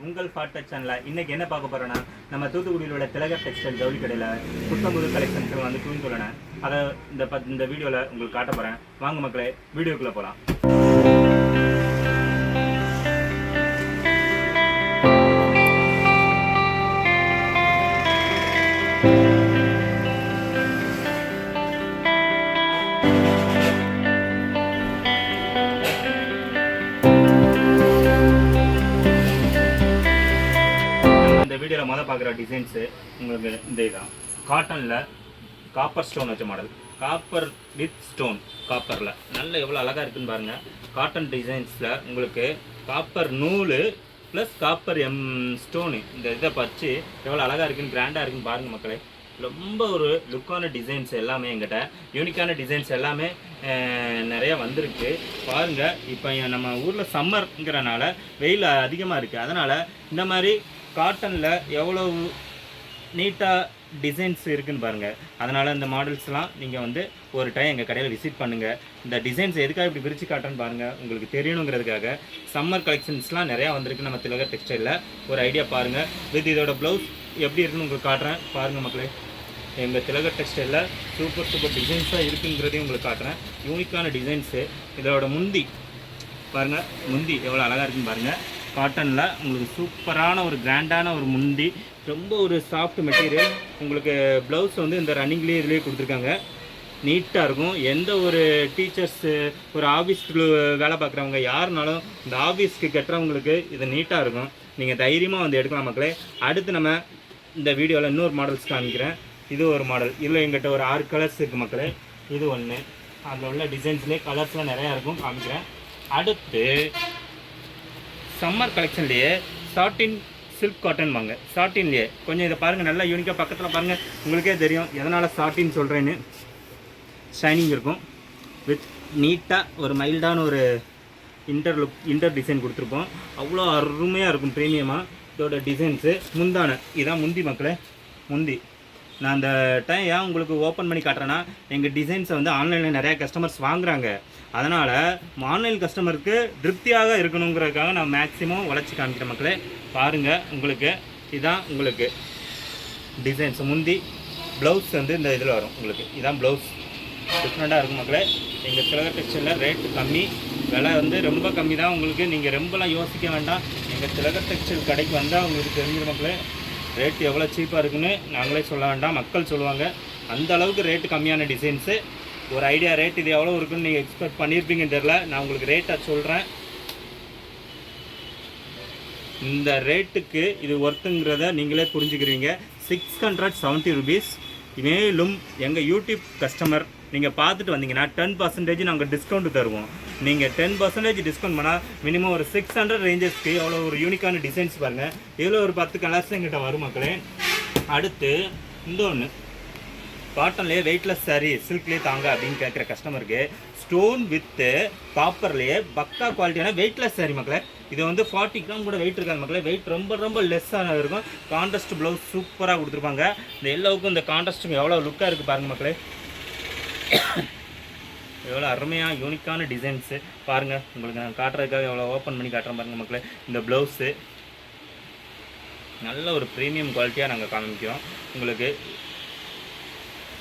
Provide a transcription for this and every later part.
உங்கள் ஃபாட் சேனலில் இன்றைக்கி என்ன பார்க்க போகிறோன்னா நம்ம தூத்துக்குடியில் உள்ள திலகர் டெக்ஸ்டைல் ஜவுளி கடையில் புத்தம்புது கலெக்ஷன்ஸ் வந்து தூண்டுள்ளன அதை இந்த பத் இந்த வீடியோவில் உங்களுக்கு காட்ட போகிறேன் வாங்க மக்களே வீடியோக்குள்ளே போகலாம் வீடியோவில் மொதல் பார்க்குற டிசைன்ஸு உங்களுக்கு இந்த இதுதான் காட்டனில் காப்பர் ஸ்டோன் வச்ச மாடல் காப்பர் வித் ஸ்டோன் காப்பரில் நல்ல எவ்வளோ அழகாக இருக்குன்னு பாருங்கள் காட்டன் டிசைன்ஸில் உங்களுக்கு காப்பர் நூல் ப்ளஸ் காப்பர் எம் ஸ்டோனு இந்த இதை பச்சு எவ்வளோ அழகாக இருக்குன்னு கிராண்டாக இருக்குன்னு பாருங்கள் மக்களே. ரொம்ப ஒரு லுக்கான டிசைன்ஸ் எல்லாமே எங்கிட்ட யூனிக்கான டிசைன்ஸ் எல்லாமே நிறைய வந்திருக்கு. பாருங்கள் இப்போ நம்ம ஊரில் சம்மர்ங்கிறனால வெயில் அதிகமாக இருக்குது அதனால் இந்த மாதிரி காட்டனில் எவ்வளவு நீட்டாக டிசைன்ஸ் இருக்குன்னு பாருங்கள் அதனால் இந்த மாடல்ஸ்லாம் நீங்கள் வந்து ஒரு டைம் எங்கள் கடையில் விசிட் பண்ணுங்கள் இந்த டிசைன்ஸ் எதுக்காக இப்படி பிரித்து காட்டுறேன்னு பாருங்கள் உங்களுக்கு தெரியணுங்கிறதுக்காக சம்மர் கலெக்ஷன்ஸ்லாம் நிறையா வந்திருக்கு நம்ம திலகர் டெக்ஸ்டைலில் ஒரு ஐடியா பாருங்கள் வித் இதோட ப்ளவுஸ் எப்படி இருக்குன்னு உங்களுக்கு காட்டுறேன். பாருங்கள் மக்களே. எங்கள் திலகர் டெக்ஸ்டைலில் சூப்பர் சூப்பர் டிசைன்ஸாக இருக்குங்கிறதையும் உங்களுக்கு காட்டுறேன். யூனிக்கான டிசைன்ஸு இதோட முந்தி பாருங்கள் முந்தி எவ்வளோ அழகாக இருக்குன்னு பாருங்கள் காட்டனில் உங்களுக்கு சூப்பரான ஒரு கிராண்டான ஒரு முந்தி ரொம்ப ஒரு சாஃப்ட் மெட்டீரியல் உங்களுக்கு ப்ளவுஸ் வந்து இந்த ரன்னிங்லேயே இதுலேயே கொடுத்துருக்காங்க. நீட்டாக இருக்கும். எந்த ஒரு டீச்சர்ஸு ஒரு ஆஃபீஸ்க்கு வேலை பார்க்குறவங்க யாருனாலும் இந்த ஆஃபீஸ்க்கு கட்டுறவங்களுக்கு இது நீட்டாக இருக்கும். நீங்கள் தைரியமாக வந்து எடுக்கலாம் மக்களே. அடுத்து நம்ம இந்த வீடியோவில் இன்னொரு மாடல்ஸ் காமிக்கிறேன். இது ஒரு மாடல் இதில் எங்கிட்ட ஒரு ஆறு கலர்ஸ் இருக்குது மக்களே. இது ஒன்று அதில் உள்ள டிசைன்ஸ்லேயே கலர்ஸ்லாம் நிறையா இருக்கும். காமிக்கிறேன். அடுத்து சம்மர் கலெக்ஷன்லேயே சாட்டின் சில்க் காட்டன் வாங்க சாட்டின்லேயே கொஞ்சம் இதை பாருங்கள் நல்லா யூனிக்காக பக்கத்தில் பாருங்கள் உங்களுக்கே தெரியும். எதனால் சாட்டின் சொல்கிறேன்னு ஷைனிங் இருக்கும். வித் நீட்டாக ஒரு மைல்டான ஒரு இன்டர் லுக் இன்டர் டிசைன் கொடுத்துருப்போம் அவ்வளோ அருமையாக இருக்கும் ப்ரீமியமாக இதோட டிசைன்ஸு முந்தான. இதான் முந்தி மக்களை. முந்தி. நான் அந்த டைம் ஏன் உங்களுக்கு ஓப்பன் பண்ணி காட்டுறேன்னா எங்கள் டிசைன்ஸை வந்து ஆன்லைனில் நிறையா கஸ்டமர்ஸ் வாங்குறாங்க. அதனால் ஆன்லைன் கஸ்டமருக்கு திருப்தியாக இருக்கணுங்கிறதுக்காக நான் மேக்ஸிமம் உழைச்சி காமிக்கிறேன் மக்களே. பாருங்கள் உங்களுக்கு இதுதான் உங்களுக்கு. டிசைன்ஸ் முந்தி ப்ளவுஸ் வந்து இந்த இதில் வரும் உங்களுக்கு. இதுதான் ப்ளவுஸ் டிஃப்ரெண்ட்டாக இருக்கும் மக்களே. எங்கள் திலகர் டெக்ஸ்டைலில் ரேட் கம்மி. விலை வந்து ரொம்ப கம்மி தான் உங்களுக்கு நீங்கள் ரொம்பலாம் யோசிக்க வேண்டாம். எங்கள் திலகர் டெக்ஸ்டைல் கடைக்கு வந்தால் உங்களுக்கு தெரிஞ்சிடும் மக்களே. ரேட்டு எவ்வளோ சீப்பாக இருக்குன்னு நாங்களே சொல்ல வேண்டாம். மக்கள் சொல்லுவாங்க அந்த அளவுக்கு ரேட்டு கம்மியான டிசைன்ஸு ஒரு ஐடியா ரேட் இது எவ்வளோ இருக்குன்னு நீங்கள் எக்ஸ்பெக்ட் பண்ணியிருப்பீங்கன்னு தெரில நான் உங்களுக்கு ரேட்டை சொல்கிறேன் இந்த ரேட்டுக்கு இது ஒர்த்துங்கிறத நீங்களே புரிஞ்சுக்கிறீங்க. சிக்ஸ் ஹண்ட்ரட் செவன்ட்டி ருபீஸ் மேலும் எங்கள் யூடியூப் கஸ்டமர் நீங்கள் பார்த்துட்டு வந்தீங்கன்னா டென் பர்சன்டேஜ் நாங்கள் டிஸ்கவுண்ட் தருவோம். நீங்கள் டென் பர்சன்டேஜ் டிஸ்கவுண்ட் பண்ணால் மினிமம் ஒரு சிக்ஸ் ஹண்ட்ரட் ரேஞ்சஸ்க்கு எவ்வளோ ஒரு யூனிக்கான டிசைன்ஸ் பாருங்கள் இவ்வளோ ஒரு பத்து கலர்ஸ் எங்கிட்ட வரும் மக்களே. அடுத்து இந்த ஒன்று காட்டன்லேயே வெயிட்லெஸ் saree சில்க்லேயே தாங்க அப்படின்னு கேட்குற கஸ்டமருக்கு ஸ்டோன் வித்து காப்பர்லேயே பக்கா குவாலிட்டியான வெயிட்லெஸ் saree மக்களே. இது வந்து ஃபார்ட்டி கிராம் கூட வெயிட் இருக்காது மக்களே. வெயிட் ரொம்ப ரொம்ப லெஸ்ஸாக இருக்கும். கான்ட்ரஸ்ட் ப்ளவுஸ் சூப்பராக கொடுத்துருப்பாங்க. இந்த எல்லோவுக்கும் இந்த கான்ட்ராஸ்ட்டுக்கும் எவ்வளோ லுக்காக இருக்குது பாருங்கள் மக்களே. எவ்வளோ அருமையாக யூனிக்கான டிசைன்ஸு பாருங்கள் உங்களுக்கு நான் காட்டுறதுக்காக எவ்வளோ ஓப்பன் பண்ணி காட்டுறேன் பாருங்கள் மக்களே. இந்த ப்ளவுஸு நல்ல ஒரு ப்ரீமியம் குவாலிட்டியாக நாங்கள் காமிக்கிறோம். உங்களுக்கு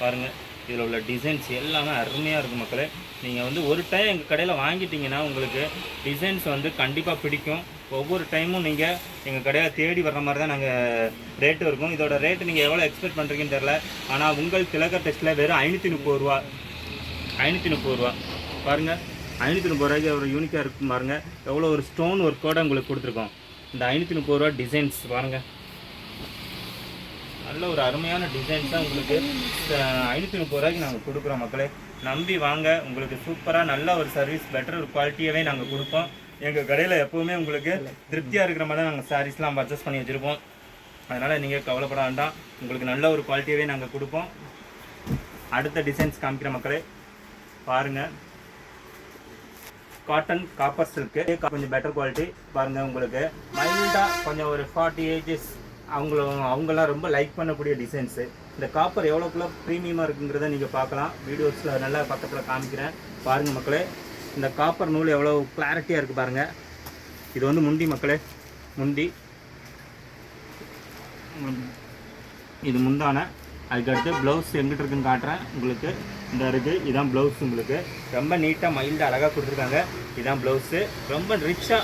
பாருங்கள் இதில் உள்ள டிசைன்ஸ் எல்லாமே அருமையாக இருக்கும் மக்களே. நீங்கள் வந்து ஒரு டைம் எங்கள் கடையில் வாங்கிட்டீங்கன்னா உங்களுக்கு டிசைன்ஸ் வந்து கண்டிப்பாக பிடிக்கும். ஒவ்வொரு டைமும் நீங்கள் எங்கள் கடையில் தேடி வர்ற மாதிரி தான் நாங்கள் ரேட்டு இருக்கும். இதோட ரேட்டு நீங்கள் எவ்வளோ எக்ஸ்பெக்ட் பண்ணுறீங்கன்னு தெரில ஆனால் உங்கள் திலகர் டெஸ்ட்டில் வெறும் ஐநூற்றி முப்பது ரூபா. ஐநூற்றி முப்பது ரூபா. பாருங்கள் ஐநூற்றி முப்பது ரூபாய்க்கு ஒரு யூனிக்காக இருக்கும் பாருங்கள் எவ்வளோ ஒரு ஸ்டோன் ஒர்க்கோட உங்களுக்கு கொடுத்துருக்கோம். இந்த ஐநூற்றி முப்பது ரூபா டிசைன்ஸ் பாருங்கள் நல்ல ஒரு அருமையான டிசைன்ஸ் தான் உங்களுக்கு ஐநூற்றி முப்பது ரூபாய்க்கு நாங்கள் கொடுக்குறோம் மக்களே. நம்பி வாங்க. உங்களுக்கு சூப்பராக நல்ல ஒரு சர்வீஸ் பெட்டர் ஒரு குவாலிட்டியாகவே நாங்கள் கொடுப்போம். எங்கள் கடையில் எப்போவுமே உங்களுக்கு திருப்தியாக இருக்கிற மாதிரி தான் நாங்கள் சாரீஸ்லாம் பர்ச்சேஸ் பண்ணி வச்சுருப்போம். அதனால் நீங்கள் கவலைப்பட வேண்டாம். உங்களுக்கு நல்ல ஒரு குவாலிட்டியாகவே நாங்கள் கொடுப்போம். அடுத்த டிசைன்ஸ் காமிக்கிற மக்களே பாருங்கள் காட்டன் காப்பர் சில்க்கு கொஞ்சம் பெட்டர் குவாலிட்டி பாருங்கள் உங்களுக்கு. மைல்டாக கொஞ்சம் ஒரு ஃபார்ட்டி ஏஜஸ் அவங்களும் அவங்களாம் ரொம்ப லைக் பண்ணக்கூடிய டிசைன்ஸு இந்த காப்பர் எவ்வளோக்குள்ள ப்ரீமியமாக இருக்குங்கிறத நீங்கள் பார்க்கலாம். வீடியோஸில் நல்லா பக்கத்தில் காமிக்கிறேன். பாருங்கள் மக்களே. இந்த காப்பர் நூல் எவ்வளோ கிளாரிட்டியாக இருக்குது பாருங்கள் இது வந்து முண்டி மக்களே முண்டி. இது முந்தான. அதுக்கடுத்து ப்ளவுஸ் எங்கிட்ட இருக்குன்னு காட்டுறேன். உங்களுக்கு இந்த இருக்குது இதுதான் ப்ளவுஸ் உங்களுக்கு. ரொம்ப நீட்டாக மைல்டாக அழகாக கொடுத்துருக்காங்க. இதுதான் ப்ளவுஸு ரொம்ப ரிச்சாக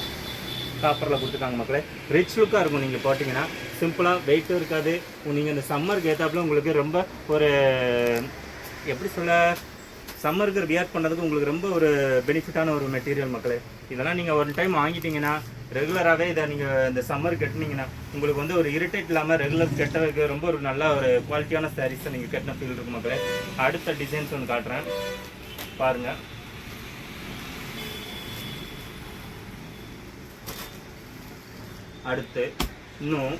காப்பரில் கொடுத்துருக்காங்க மக்களே. ரிச் லுக்காக இருக்கும் நீங்கள் போட்டிங்கன்னா. சிம்பிளாக வெயிட்டும் இருக்காது. நீங்கள் இந்த சம்மருக்கு ஏற்றாப்புல உங்களுக்கு ரொம்ப ஒரு எப்படி சொல்ல சம்மருக்கு வியர் பண்ணுறதுக்கு உங்களுக்கு ரொம்ப ஒரு பெனிஃபிட்டான ஒரு மெட்டீரியல் மக்களே. இதெல்லாம் நீங்கள் ஒரு டைம் வாங்கிட்டீங்கன்னா ரெகுலராகவே இதை நீங்கள் இந்த சம்மர் கட்டினீங்கன்னா உங்களுக்கு வந்து ஒரு இரிட்டேட் இல்லாமல் ரெகுலர் கட்டுறதுக்கு ரொம்ப ஒரு நல்ல ஒரு குவாலிட்டியான சாரீஸை நீங்கள் கட்டின ஃபீல் இருக்கும் மக்களே. அடுத்த டிசைன்ஸ் ஒன்று காட்டுறேன். பாருங்கள் அடுத்து இன்னும்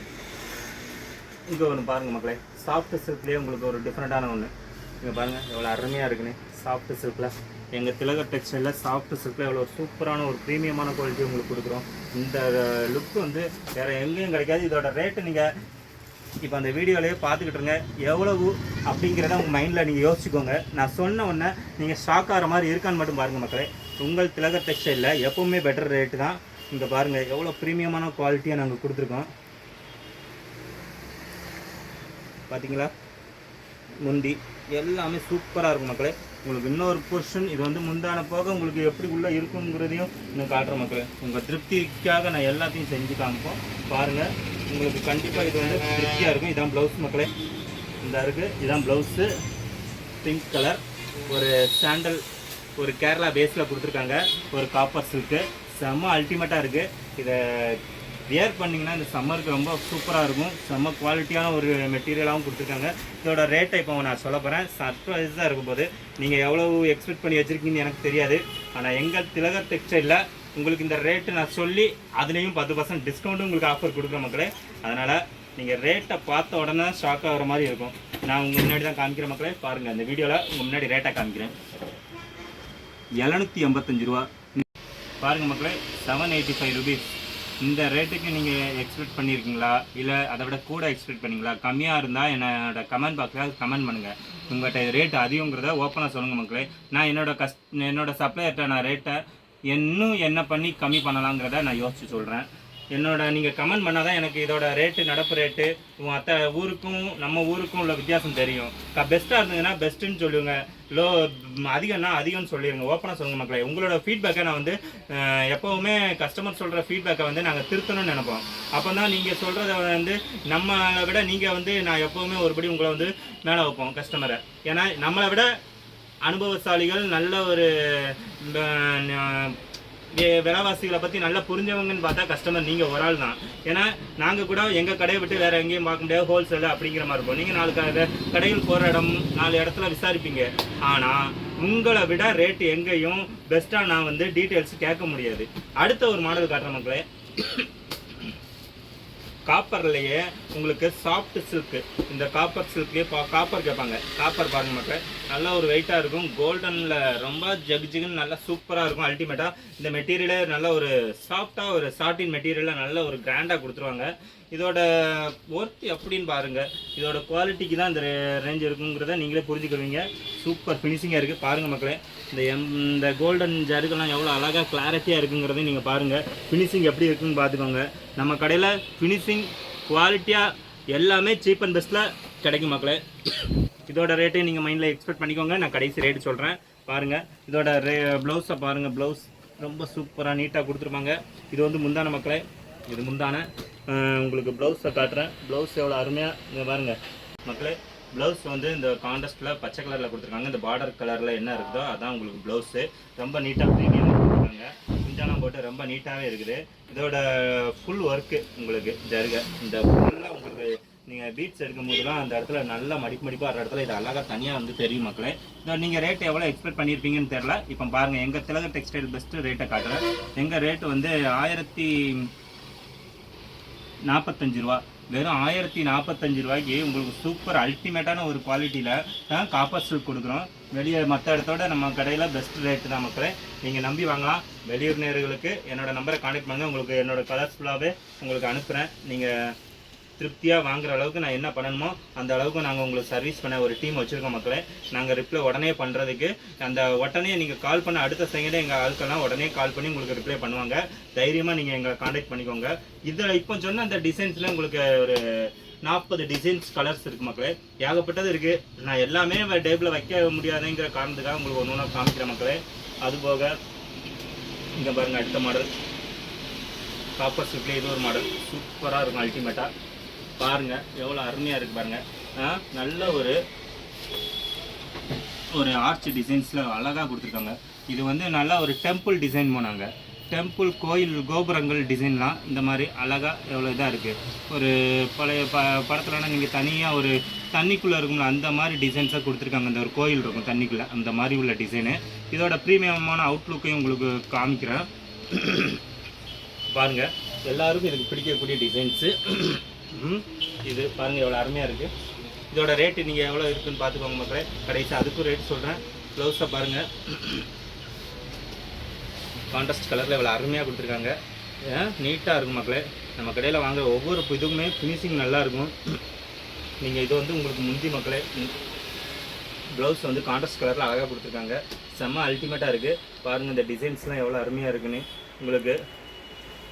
இங்கே ஒன்று பாருங்கள் மக்களே. சாஃப்ட் சில்க்லேயே உங்களுக்கு ஒரு டிஃப்ரெண்ட்டான ஒன்று இங்கே பாருங்கள் எவ்வளோ அருமையாக இருக்குன்னு. சாஃப்ட் சில்கில் எங்கள் திலகர் டெக்ஸ்டைலில் சாஃப்ட் சில்கில் எவ்வளோ சூப்பரான ஒரு ப்ரீமியமான குவாலிட்டி உங்களுக்கு கொடுக்குறோம். இந்த லுக் வந்து வேறு எங்கேயும் கிடைக்காது. இதோட ரேட்டு நீங்கள் இப்போ அந்த வீடியோலேயே பார்த்துக்கிட்டு இருங்க. எவ்வளவு அப்படிங்கிறத உங்கள் மைண்டில் நீங்கள் யோசிச்சுக்கோங்க. நான் சொன்ன உடனே நீங்கள் ஷாக் ஆகிற மாதிரி இருக்கான்னு மட்டும் பாருங்கள் மக்களே. உங்கள் திலகர் டெக்ஸ்டைலில் எப்போவுமே பெட்டர் ரேட்டு தான். இங்கே பாருங்கள் எவ்வளோ ப்ரீமியமான குவாலிட்டியாக நாங்கள் கொடுத்துருக்கோம். பார்த்தீங்களா முந்தி எல்லாமே சூப்பராக இருக்கும் மக்களே. உங்களுக்கு இன்னொரு பொர்ஷன் இது வந்து முந்தான போக உங்களுக்கு எப்படி உள்ளே இருக்குங்கிறதையும் இன்னும் காட்டுற மக்களே. உங்கள் திருப்திக்காக நான் எல்லாத்தையும் செஞ்சு காமிப்போம். பாருங்கள் உங்களுக்கு கண்டிப்பாக இது வந்து திருப்தியாக இருக்கும். இதான் ப்ளவுஸ் மக்களே. இந்த இருக்குது இதான் ப்ளவுஸு பிங்க் கலர் ஒரு சாண்டல் ஒரு கேரளா பேஸில் கொடுத்துருக்காங்க. ஒரு காப்பர் சில்க்கு செம்ம அல்டிமேட்டாக இருக்குது இதை வியர் பண்ணிங்கன்னா இந்த சம்மருக்கு ரொம்ப சூப்பராக இருக்கும். செம்ம குவாலிட்டியான ஒரு மெட்டீரியலாகவும் கொடுத்துருக்காங்க. இதோட ரேட்டை இப்போ நான் சொல்ல போகிறேன் சர்ப்ரைஸாக இருக்கும் போது நீங்கள் எவ்வளோ எக்ஸ்பெக்ட் பண்ணி வச்சுருக்கீங்கன்னு எனக்கு தெரியாது. ஆனால் எங்கள் திலகர் டெக்ஸ்டைலில் உங்களுக்கு இந்த ரேட்டு நான் சொல்லி அதுலேயும் பத்து பர்சன்ட் டிஸ்கவுண்ட்டும் உங்களுக்கு ஆஃபர் கொடுக்குற மக்களே. அதனால் நீங்கள் ரேட்டை பார்த்த உடனே ஷாக் ஆகிற மாதிரி இருக்கும். நான் உங்கள் முன்னாடி தான் காமிக்கிற மக்களே. பாருங்கள் இந்த வீடியோவில் உங்கள் முன்னாடி ரேட்டை காமிக்கிறேன். எழுநூற்றி எண்பத்தஞ்சு ரூபா. பாருங்கள் மக்களே செவன் எயிட்டி ஃபைவ் ருபீஸ் இந்த ரேட்டுக்கு நீங்கள் எக்ஸ்பெக்ட் பண்ணியிருக்கீங்களா இல்லை அதை விட கூட எக்ஸ்பெக்ட் பண்ணீங்களா? கம்மியாக இருந்தால் என்னோட கமெண்ட் பாக்ஸில் கமெண்ட் பண்ணுங்கள் உங்கள்கிட்ட ரேட் அதிகங்கிறத ஓப்பனாக சொல்லுங்கள் மக்களே. நான் என்னோட கஸ் என்னோட சப்ளையர்கிட்ட நான் ரேட்டை இன்னும் என்ன பண்ணி கம்மி பண்ணலாங்கிறத நான் யோசிச்சு சொல்கிறேன் என்னோட நீங்கள் கமெண்ட் பண்ணால் தான் எனக்கு இதோட ரேட்டு நடப்பு ரேட்டு மற்ற ஊருக்கும் நம்ம ஊருக்கும் உள்ள வித்தியாசம் தெரியும். பெஸ்ட்டாக இருந்ததுன்னா பெஸ்ட்டுன்னு சொல்லுங்க. லோ அதிகம்னா அதிகம்னு சொல்லிடுங்க ஓப்பனாக சொல்லுங்கள் மக்களை. உங்களோட ஃபீட்பேக்கை நான் வந்து எப்போவுமே கஸ்டமர் சொல்கிற ஃபீட்பேக்கை வந்து நாங்கள் திருத்தணும்னு நினைப்போம். அப்போ தான் நீங்கள் சொல்கிறத வந்து நம்மளை விட நீங்கள் வந்து நான் எப்போவுமே ஒருபடி உங்களை வந்து மேலே வைப்போம் கஸ்டமரை ஏன்னா நம்மளை விட அனுபவசாலிகள் நல்ல ஒரு விலைவாசிகளை பற்றி நல்லா புரிஞ்சவங்கன்னு பார்த்தா கஸ்டமர் நீங்கள் ஒரு ஆள் தான். ஏன்னா நாங்கள் கூட எங்கள் கடையை விட்டு வேறு எங்கேயும் பார்க்க முடியாது. ஹோல்சேல் அப்படிங்கிற மாதிரி இருக்கும். நீங்கள் நாலு கடையில் போகிற இடம் நாலு இடத்துல விசாரிப்பீங்க. ஆனால் உங்களை விட ரேட்டு எங்கேயும் பெஸ்ட்டாக நான் வந்து டீட்டெயில்ஸ் கேட்க முடியாது. அடுத்த ஒரு மாடல் காட்டுற மக்களே. காப்பர்லையே உங்களுக்கு சாஃப்ட் சில்க்கு இந்த காப்பர் சில்க்லேயே பா காப்பர் கேட்பாங்க. காப்பர் பாருங்க மக்கள் நல்ல ஒரு வெயிட்டாக இருக்கும். கோல்டனில் ரொம்ப ஜகு ஜிகுன்னு நல்லா சூப்பராக இருக்கும் அல்டிமேட்டாக இந்த மெட்டீரியலே நல்ல ஒரு சாஃப்டாக ஒரு சாட்டின் மெட்டீரியலில் நல்ல ஒரு கிராண்டாக கொடுத்துருவாங்க. இதோட ஒர்த் எப்படின்னு பாருங்கள் இதோட குவாலிட்டிக்கு தான் இந்த ரேஞ்ச் இருக்குங்கிறத நீங்களே புரிஞ்சுக்குவீங்க. சூப்பர் ஃபினிஷிங்காக இருக்குது பாருங்கள் மக்களே இந்த எம் இந்த கோல்டன் ஜருகெல்லாம் எவ்வளோ அழகாக கிளாரிட்டியாக இருக்குங்கிறதையும் நீங்கள் பாருங்கள் ஃபினிஷிங் எப்படி இருக்குன்னு பார்த்துக்கோங்க. நம்ம கடையில் ஃபினிஷிங் குவாலிட்டியாக எல்லாமே சீப் அண்ட் பெஸ்ட்டில் கிடைக்கும் மக்களே. இதோட ரேட்டையும் நீங்கள் மைண்டில் எக்ஸ்பெக்ட் பண்ணிக்கோங்க. நான் கடைசி ரேட்டு சொல்கிறேன் பாருங்கள் இதோட ரே ப்ளவுஸை பாருங்கள் ப்ளவுஸ் ரொம்ப சூப்பராக நீட்டாக கொடுத்துருப்பாங்க. இது வந்து முந்தான மக்களே இது முந்தான உங்களுக்கு ப்ளவுஸை காட்டுறேன். ப்ளவுஸ் எவ்வளோ அருமையாக இங்கே பாருங்கள் மக்களே ப்ளவுஸ் வந்து இந்த காண்டஸ்ட்டில் பச்சை கலரில் கொடுத்துருக்காங்க. இந்த பார்டர் கலரில் என்ன இருக்குதோ அதான் உங்களுக்கு ப்ளவுஸு ரொம்ப நீட்டாக ப்ரீமியம் கொடுத்துருக்காங்க. குஞ்சாலாம் போட்டு ரொம்ப நீட்டாகவே இருக்குது. இதோட ஃபுல் ஒர்க்கு உங்களுக்கு ஜருக இந்த ஃபுல்லாக உங்களுக்கு நீங்கள் பீட்ஸ் எடுக்கும் போதுலாம் அந்த இடத்துல நல்லா மடிப்பு மடிப்பாக வர இடத்துல இது அழகாக தனியாக வந்து தெரியும் மக்களே. இதோ நீங்கள் ரேட் எவ்வளோ எக்ஸ்பெக்ட் பண்ணியிருப்பீங்கன்னு தெரில இப்போ பாருங்கள் எங்கள் திலக டெக்ஸ்டைல் பெஸ்ட்டு ரேட்டை காட்டுறேன். எங்கள் ரேட்டு வந்து ஆயிரத்தி நாற்பத்தஞ்சு ரூபா. வெறும் ஆயிரத்தி நாற்பத்தஞ்சு ரூபாய்க்கு உங்களுக்கு சூப்பர் அல்டிமேட்டான ஒரு குவாலிட்டியில் தான் காப்பர் சில்க் கொடுக்குறோம். வெளியே மற்ற இடத்தோட நம்ம கடையில் பெஸ்ட் ரேட்டு தான் மக்களே. நீங்கள் நம்பி வாங்கலாம். வெளியூர் நேர்களுக்கு என்னோட நம்பரை கான்டெக்ட் பண்ணுங்கள் உங்களுக்கு என்னோட கலர்ஸ் ஃபுல்லாகவே உங்களுக்கு அனுப்புகிறேன் நீங்கள் திருப்தியாக வாங்குற அளவுக்கு நான் என்ன பண்ணணுமோ அந்த அளவுக்கு நாங்கள் உங்களுக்கு சர்வீஸ் பண்ண ஒரு டீம் வச்சுருக்கோம் மக்களே. நாங்கள் ரிப்ளை உடனே பண்ணுறதுக்கு அந்த உடனே நீங்கள் கால் பண்ண அடுத்த செகண்டே எங்கள் ஆட்கள்லாம் உடனே கால் பண்ணி உங்களுக்கு ரிப்ளை பண்ணுவாங்க. தைரியமாக நீங்கள் எங்களை காண்டாக்ட் பண்ணிக்கோங்க. இதில் இப்போ சொன்ன அந்த டிசைன்ஸில் உங்களுக்கு ஒரு நாற்பது டிசைன்ஸ் கலர்ஸ் இருக்குது மக்களே. ஏகப்பட்டது இருக்குது நான் எல்லாமே டேபிளில் வைக்க முடியாதுங்கிற காரணத்துக்காக உங்களுக்கு ஒன்று ஒன்றா காமிக்கிறேன் மக்களே. அதுபோக இங்கே பாருங்கள் அடுத்த மாடல் காப்பர் சிப்லேயே இது ஒரு மாடல் சூப்பராக இருக்கும் அல்டிமேட்டாக பாருங்கள் எவ்வளோ அருமையாக இருக்குது பாருங்கள் நல்ல ஒரு ஒரு ஆர்ச் டிசைன்ஸில் அழகாக கொடுத்துருக்காங்க. இது வந்து நல்லா ஒரு டெம்பிள் டிசைன் போனாங்க. டெம்பிள் கோயில் கோபுரங்கள் டிசைன்லாம் இந்த மாதிரி அழகாக எவ்வளோ இதாக இருக்குது ஒரு பழைய ப படத்துலனா நீங்கள் தனியாக ஒரு தண்ணிக்குள்ளே இருக்கும்ல அந்த மாதிரி டிசைன்ஸாக கொடுத்துருக்காங்க. அந்த ஒரு கோயில் இருக்கும் தண்ணிக்குள்ளே அந்த மாதிரி உள்ள டிசைனு இதோட ப்ரீமியமான அவுட்லுக்கையும் உங்களுக்கு காமிக்கிறேன். பாருங்கள் எல்லாருக்கும் இதுக்கு பிடிக்கக்கூடிய டிசைன்ஸு இது பாருங்கள் எவ்வளோ அருமையாக இருக்குது இதோட ரேட்டு நீங்கள் எவ்வளோ இருக்குன்னு பார்த்துக்கோங்க மக்களே. கடைசி அதுக்கும் ரேட் சொல்கிறேன் ப்ளவுஸை பாருங்கள் கான்ட்ராஸ்ட் கலரில் இவ்வளோ அருமையாக கொடுத்துருக்காங்க. நீட்டாக இருக்கும் மக்களே. நம்ம கடையில் வாங்குற ஒவ்வொரு இதுவுமே ஃபினிஷிங் நல்லா இருக்கும். நீங்கள் இது வந்து உங்களுக்கு முந்தி மக்களே ப்ளவுஸ் வந்து கான்ட்ராஸ்ட் கலரில் அழகாக கொடுத்துருக்காங்க. செம்ம அல்டிமேட்டாக இருக்குது பாருங்கள் இந்த டிசைன்ஸ்லாம் எவ்வளோ அருமையாக இருக்குன்னு. உங்களுக்கு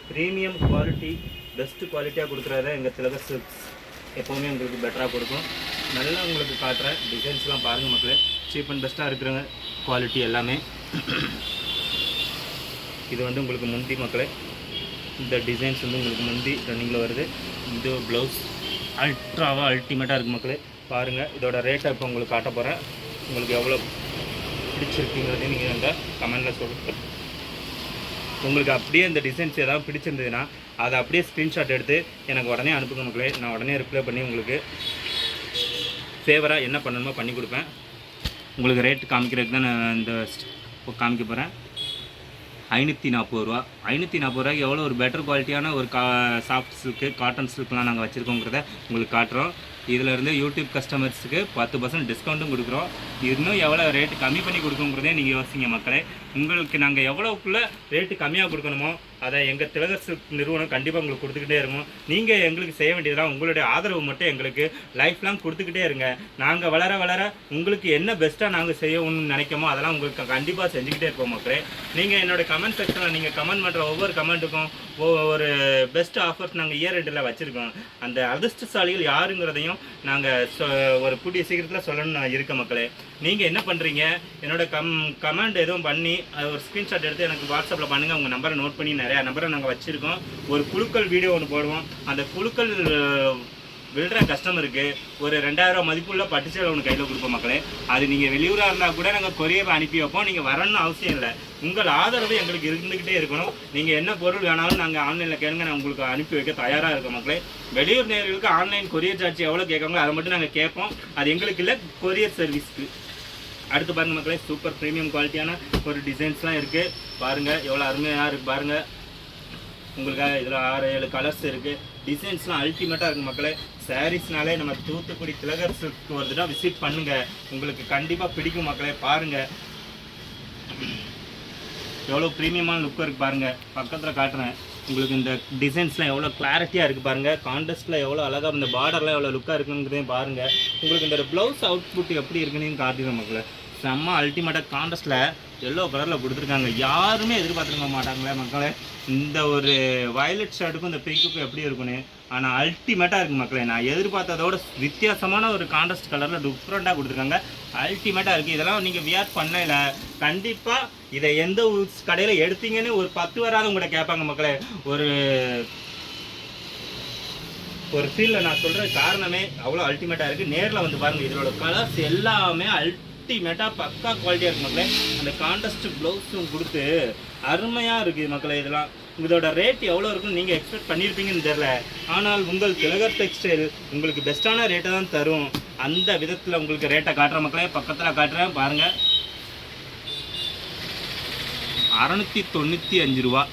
ப்ரீமியம் குவாலிட்டி பெஸ்ட்டு குவாலிட்டியாக கொடுக்குறத எங்கள் திலகர் சில்க்ஸ் எப்போவுமே உங்களுக்கு பெட்டராக கொடுக்கும். நல்லா உங்களுக்கு காட்டுறேன் டிசைன்ஸ்லாம் பாருங்கள் மக்களே. சீப் அண்ட் பெஸ்ட்டாக இருக்கிறங்க குவாலிட்டி எல்லாமே. இது வந்து உங்களுக்கு முந்தி மக்களே. இந்த டிசைன்ஸ் வந்து உங்களுக்கு முந்தி ரன்னிங்கில் வருது. இது ப்ளவுஸ் அல்ட்ராவாக அல்டிமேட்டாக இருக்குது மக்களே. பாருங்கள் இதோட ரேட்டை இப்போ உங்களுக்கு காட்ட போகிறேன் உங்களுக்கு எவ்வளோ பிடிச்சிருக்குங்கிறதையும் நீங்கள் அந்த கமெண்டில் சொல்லுங்கள் உங்களுக்கு அப்படியே இந்த டிசைன்ஸ் ஏதாவது பிடிச்சிருந்ததுன்னா அதை அப்படியே ஸ்க்ரீன்ஷாட் எடுத்து எனக்கு உடனே அனுப்புங்க மக்களே. நான் உடனே ரிப்ளை பண்ணி உங்களுக்கு ஃபேவராக என்ன பண்ணணுமோ பண்ணி கொடுப்பேன். உங்களுக்கு ரேட் காமிக்கிறதுக்கு தான் நான் இந்த இப்போ காமிக்க போகிறேன் ஐநூற்றி நாற்பது ரூபா. ஐநூற்றி நாற்பது ரூபாய்க்கு எவ்வளோ ஒரு பெட்டர் குவாலிட்டியான ஒரு கா சாஃப்ட் சில்க்கு காட்டன் சில்க்லாம் நாங்கள் வச்சுருக்கோங்கிறத உங்களுக்கு காட்டுறோம். இதிலிருந்து யூடியூப் கஸ்டமர்ஸுக்கு பத்து பர்சன்ட் டிஸ்கவுண்ட்டும் கொடுக்குறோம். இன்னும் எவ்வளோ ரேட்டு கம்மி பண்ணி கொடுக்குங்கிறதே நீங்கள் யோசிங்க மக்களே. உங்களுக்கு நாங்கள் எவ்வளோக்குள்ளே ரேட்டு கம்மியாக கொடுக்கணுமோ அதை எங்கள் திலகர் சில்க் நிறுவனம் கண்டிப்பாக உங்களுக்கு கொடுத்துக்கிட்டே இருக்கும். நீங்கள் எங்களுக்கு செய்ய வேண்டியதெல்லாம் உங்களுடைய ஆதரவு மட்டும் எங்களுக்கு லைஃப் லாங் கொடுத்துக்கிட்டே இருங்க. நாங்கள் வளர வளர உங்களுக்கு என்ன பெஸ்ட்டாக நாங்கள் செய்யணும்னு நினைக்கமோ அதெல்லாம் உங்களுக்கு கண்டிப்பாக செஞ்சுக்கிட்டே இருப்போம் மக்களே. நீங்கள் என்னோடய கமெண்ட் செக்ஷனில் நீங்கள் கமெண்ட் பண்ணுற ஒவ்வொரு கமெண்ட்டுக்கும் ஒரு பெஸ்ட் ஆஃபர்ஸ் நாங்கள் இயர் ரெண்டில் வச்சுருக்கோம். அந்த அதிர்ஷ்டசாலிகள் யாருங்கிறதையும் நாங்கள் சொ ஒரு கூடிய சீக்கிரத்தில் சொல்லணும்னு நான் இருக்க மக்களே. நீங்கள் என்ன பண்ணுறீங்க என்னோட கம் கமெண்ட் எதுவும் பண்ணி அது ஒரு ஸ்க்ரீன்ஷாட் எடுத்து எனக்கு வாட்ஸ்அப்பில் பண்ணுங்கள் உங்கள் நம்பரை நோட் பண்ணி நிறையா நம்பரை நாங்கள் வச்சுருக்கோம். ஒரு குழுக்கள் வீடியோ ஒன்று போடுவோம். அந்த குழுக்கள் அஹ், கஷ்டம் கஸ்டமருக்கு ஒரு ரெண்டாயிரம் மதிப்புள்ள பட்டுச்சேலை ஒன்று கையில் கொடுப்போம் மக்களே. அது நீங்கள் வெளியூராக இருந்தால் கூட நாங்கள் கொரியர் அனுப்பி வைப்போம். நீங்கள் வரணும்னு அவசியம் இல்லை. உங்கள் ஆதரவு எங்களுக்கு இருந்துக்கிட்டே இருக்கணும். நீங்கள் என்ன பொருள் வேணாலும் நாங்கள் ஆன்லைனில் கேளுங்க. நான் உங்களுக்கு அனுப்பி வைக்க தயாராக இருக்கோம் மக்களே. வெளியூர் நேர்களுக்கு ஆன்லைன் கொரியர் சார்ஜ் எவ்வளோ கேட்காங்களோ அதை மட்டும் நாங்கள் கேட்போம். அது எங்களுக்கு இல்லை கொரியர் சர்வீஸ்க்கு. அடுத்து பாருங்கள் மக்களே சூப்பர் ப்ரீமியம் குவாலிட்டியான ஒரு டிசைன்ஸ்லாம் இருக்குது பாருங்கள் எவ்வளோ அருமையாக இருக்குது பாருங்கள் உங்களுக்காக இதில் ஆறு ஏழு கலர்ஸ் இருக்குது டிசைன்ஸ்லாம் அல்டிமேட்டாக இருக்குது மக்களே. சாரீஸ்னாலே நம்ம தூத்துக்குடி திலகர் சில்க் ஒரு தடவை விசிட் பண்ணுங்கள் உங்களுக்கு கண்டிப்பாக பிடிக்கும் மக்களே. பாருங்கள் எவ்வளோ ப்ரீமியமான லுக் இருக்குது பாருங்கள் பக்கத்தில் காட்டுறேன். உங்களுக்கு இந்த டிசைன்ஸ்லாம் எவ்வளோ கிளாரிட்டியாக இருக்குது பாருங்கள் கான்டெஸ்ட்டில் எவ்வளோ அழகாக இந்த பார்டர்லாம் எவ்வளோ லுக்காக இருக்குங்கிறதையும் பாருங்கள் உங்களுக்கு இந்த ப்ளவுஸ் அவுட்புட் எப்படி இருக்குன்னு காட்டுறேன் மக்களை. செம்ம அல்டிமேட்டாக கான்டெஸ்ட்டில் எல்லோ கலரில் கொடுத்துருக்காங்க. யாருமே எதிர்பார்த்துருக்க மாட்டாங்களே மக்களே. இந்த ஒரு வயலட் ஷர்ட்டுக்கும் இந்த பிங்க்குக்கும் எப்படி இருக்குன்னு ஆனால் அல்டிமேட்டாக இருக்குது மக்களே. நான் எதிர்பார்த்ததோட வித்தியாசமான ஒரு கான்ட்ராஸ்ட் கலரில் டிஃப்ரெண்ட்டாக கொடுத்துருக்காங்க. அல்டிமேட்டாக இருக்குது இதெல்லாம் நீங்கள் வியர் பண்ணல கண்டிப்பாக இதை எந்த கடையில் எடுத்தீங்கன்னு ஒரு பத்து வராது உங்கள்கிட்ட கேட்பாங்க மக்களே. ஒரு ஒரு ஃபீலில் நான் சொல்கிற காரணமே அவ்வளோ அல்டிமேட்டாக இருக்குது நேரில் வந்து பாருங்கள் இதோட கலர்ஸ் எல்லாமே அல்டிமேட்டாக பக்கா குவாலிட்டியாக இருக்கு மக்களே. அந்த கான்டஸ்ட் ப்ளவுஸும் கொடுத்து அருமையாக இருக்குது மக்களே இதெல்லாம். இதோட ரேட் எவ்வளோ இருக்குன்னு நீங்கள் எக்ஸ்பெக்ட் பண்ணியிருப்பீங்கன்னு தெரில ஆனால் உங்கள் திலகர் டெக்ஸ்டைல் உங்களுக்கு பெஸ்ட்டான ரேட்டை தான் தரும். அந்த விதத்தில் உங்களுக்கு ரேட்டை காட்டுற மக்களே. பக்கத்தில் காட்டுறேன் பாருங்கள் அறநூற்றி தொண்ணூற்றி அஞ்சு ரூபா.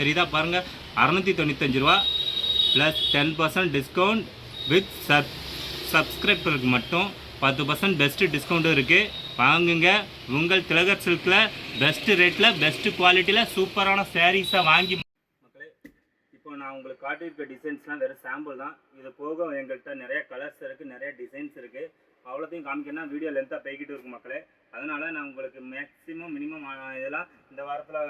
தெரியுதா? பாருங்கள் அறநூற்றி தொண்ணூத்தஞ்சு ரூபா plus ten percent discount with sub சப்ஸ்கிரைபருக்கு மட்டும் பத்து பர்சன்ட் பெஸ்ட்டு டிஸ்கவுண்ட்டும் இருக்குது வாங்குங்க. உங்கள் திலகர் சில்கில் பெஸ்ட்டு ரேட்டில் பெஸ்ட்டு குவாலிட்டியில் சூப்பரான சாரீஸாக வாங்கி மக்களே இப்போ நான் உங்களுக்கு காட்டியிருக்க டிசைன்ஸ்லாம் வெறும் சாம்பிள் தான். இது போக எங்கள்கிட்ட நிறைய கலர்ஸ் இருக்குது நிறைய டிசைன்ஸ் இருக்குது அவ்வளோத்தையும் காமிக்கணும்னா வீடியோ லென்த்தாக போய்கிட்டு இருக்கும் மக்களே. அதனால் நான் உங்களுக்கு மேக்ஸிமம் மினிமம் இதெல்லாம் இந்த வாரத்தில்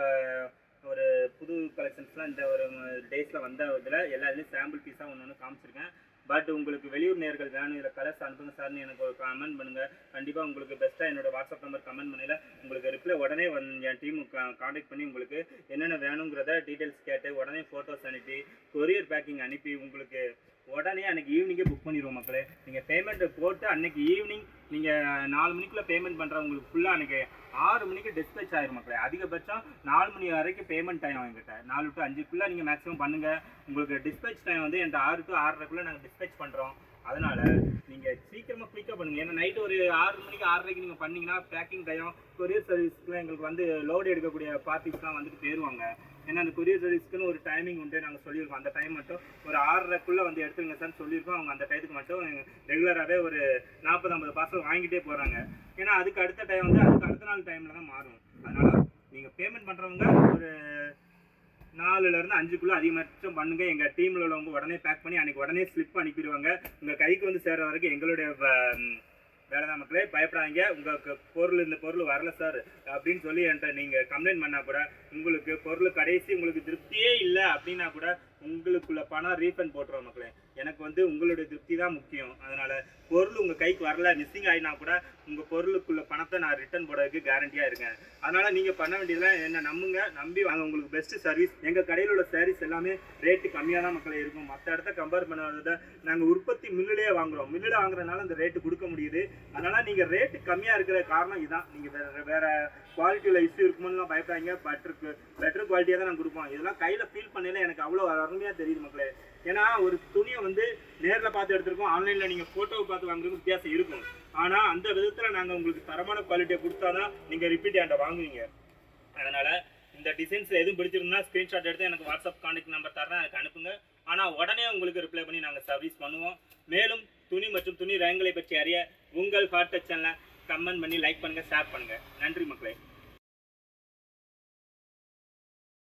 ஒரு புது கலெக்ஷன்ஸ்லாம் இந்த ஒரு டேஸில் வந்த இதில் எல்லாத்துலேயும் சாம்பிள் பீஸாக ஒன்று ஒன்று காமிச்சிருக்கேன். பட் உங்களுக்கு வெளியூர் நேர்கள் வேணும். இதில் கலர்ஸ் அனுப்புங்க சார்னு எனக்கு ஒரு கமெண்ட் பண்ணுங்கள் கண்டிப்பாக உங்களுக்கு பெஸ்ட்டாக என்னோட வாட்ஸ்அப் நம்பர் கமெண்ட் பண்ணல உங்களுக்கு ரிப்ளை உடனே வந்து என் டீம் காண்டாக்ட் பண்ணி உங்களுக்கு என்னென்ன வேணுங்கிறத டீட்டெயில்ஸ் கேட்டு உடனே ஃபோட்டோஸ் அனுப்பி கொரியர் பேக்கிங் அனுப்பி உங்களுக்கு உடனே அன்னைக்கு ஈவினிங்கே புக் பண்ணிடுவோம் மக்களே. நீங்கள் பேமெண்ட்டை போட்டு அன்றைக்கி ஈவினிங் நீங்கள் நாலு மணிக்குள்ளே பேமெண்ட் பண்ணுறவங்களுக்கு ஃபுல்லாக அன்றைக்கி ஆறு மணிக்கு டிஸ்பேச் ஆயிரும் மக்களே. அதிகபட்சம் நாலு மணி வரைக்கும் பேமெண்ட் டைம் எங்கிட்ட நாலு டு அஞ்சுக்குள்ளே நீங்கள் மேக்ஸிமம் பண்ணுங்கள் உங்களுக்கு டிஸ்பேச் டைம் வந்து என்கிட்ட ஆறு டு ஆறரைக்குள்ளே நாங்கள் டிஸ்பேச் பண்ணுறோம் அதனால் நீங்கள் சீக்கிரமாக குயிக்காக பண்ணுங்கள் ஏன்னா நைட்டு ஒரு ஆறு மணிக்கு ஆறரைக்கு நீங்கள் பண்ணிங்கன்னா பேக்கிங் டைம் கொரியர் சர்வீஸ்க்குலாம் எங்களுக்கு வந்து லோடு எடுக்கக்கூடிய பார்ட்டிஸ்லாம் வந்துட்டு போயிடுவாங்க ஏன்னா அந்த கொரியர் சர்வீஸ்க்குன்னு ஒரு டைமிங் உண்டு. நாங்கள் சொல்லியிருக்கோம். அந்த டைம் மட்டும் ஒரு ஆறரைக்குள்ளே வந்து எடுத்துருங்க சார் சொல்லியிருக்கோம். அவங்க அந்த டயத்துக்கு மட்டும் ரெகுலராகவே ஒரு நாற்பது ஐம்பது பார்சல் வாங்கிட்டே போகிறாங்க ஏன்னா அதுக்கு அடுத்த டைம் வந்து அதுக்கு அடுத்த நாள் டைமில் தான் மாறும். அதனால் நீங்கள் பேமெண்ட் பண்ணுறவங்க ஒரு நாலுலேருந்து அஞ்சுக்குள்ளே அதிகபட்சம் பண்ணுங்கள் எங்கள் டீமில் உள்ளவங்க உடனே பேக் பண்ணி அன்றைக்கி உடனே ஸ்லிப் அனுப்பிடுவாங்க. உங்கள் கைக்கு வந்து சேர்கிற வரைக்கும் எங்களுடைய வேலைதான் மக்களே பயப்படாதீங்க. உங்களுக்கு பொருள் இந்த பொருள் வரல சார். அப்படின்னு சொல்லி என்கிட்ட நீங்கள் கம்ப்ளைண்ட் பண்ணால் கூட உங்களுக்கு பொருள் கடைசி உங்களுக்கு திருப்தியே இல்லை அப்படின்னா கூட உங்களுக்குள்ள பணம் ரீஃபண்ட் போட்டுருவோம் மக்களே. எனக்கு வந்து உங்களுடைய திருப்தி தான் முக்கியம். அதனால் பொருள் உங்கள் கைக்கு வரல மிஸ்ஸிங் ஆகினா கூட உங்கள் பொருளுக்குள்ள பணத்தை நான் ரிட்டர்ன் போடுறதுக்கு கேரண்டியாக இருக்கேன். அதனால் நீங்கள் பண்ண வேண்டியதெல்லாம் என்ன நம்புங்க நம்பி வாங்க. உங்களுக்கு பெஸ்ட் சர்வீஸ் எங்கள் கடையில் உள்ள சாரீஸ் எல்லாமே ரேட்டு கம்மியாக தான் மக்களே இருக்கும். மற்ற இடத்த கம்பேர் பண்ணுறத நாங்கள் உற்பத்தி மில்லுலேயே வாங்குறோம். மில்லில் வாங்குறதுனால அந்த ரேட்டு கொடுக்க முடியுது. அதனால நீங்கள் ரேட்டு கம்மியாக இருக்கிற காரணம் இதுதான் நீங்கள் வேறு வேறு குவாலிட்டியில் இஷ்யூ இருக்குமோலாம் பயப்படாதீங்க. பெட்டருக்கு பெட்டர் குவாலிட்டியாக தான் நாங்கள் கொடுப்போம். இதெல்லாம் கையில் ஃபீல் பண்ணல எனக்கு அவ்வளோ அருமையாக தெரியுது மக்களே. ஏன்னா ஒரு துணியை வந்து நேரில் பார்த்து எடுத்துருக்கோம். ஆன்லைனில் நீங்கள் ஃபோட்டோவை பார்த்து வாங்குறதுக்கு வித்தியாசம் இருக்கும். ஆனால் அந்த விதத்தில் நாங்கள் உங்களுக்கு தரமான குவாலிட்டியை கொடுத்தா தான் நீங்கள் ரிப்பீட் ஆண்டை வாங்குவீங்க. அதனால் இந்த டிசைன்ஸ் எதுவும் பிடிச்சிருந்தா ஸ்க்ரீன்ஷாட் எடுத்து எனக்கு வாட்ஸ்அப் கான்டாக்ட் நம்பர் தரேன் எனக்கு அனுப்புங்க. ஆனால் உடனே உங்களுக்கு ரிப்ளை பண்ணி நாங்கள் சர்வீஸ் பண்ணுவோம். மேலும் துணி மற்றும் துணி ரகங்களை பற்றி அறிய உங்கள் ஹார்ட் டச் சேனலை கமெண்ட் பண்ணி லைக் பண்ணுங்கள் ஷேர் பண்ணுங்கள் நன்றி மக்களே.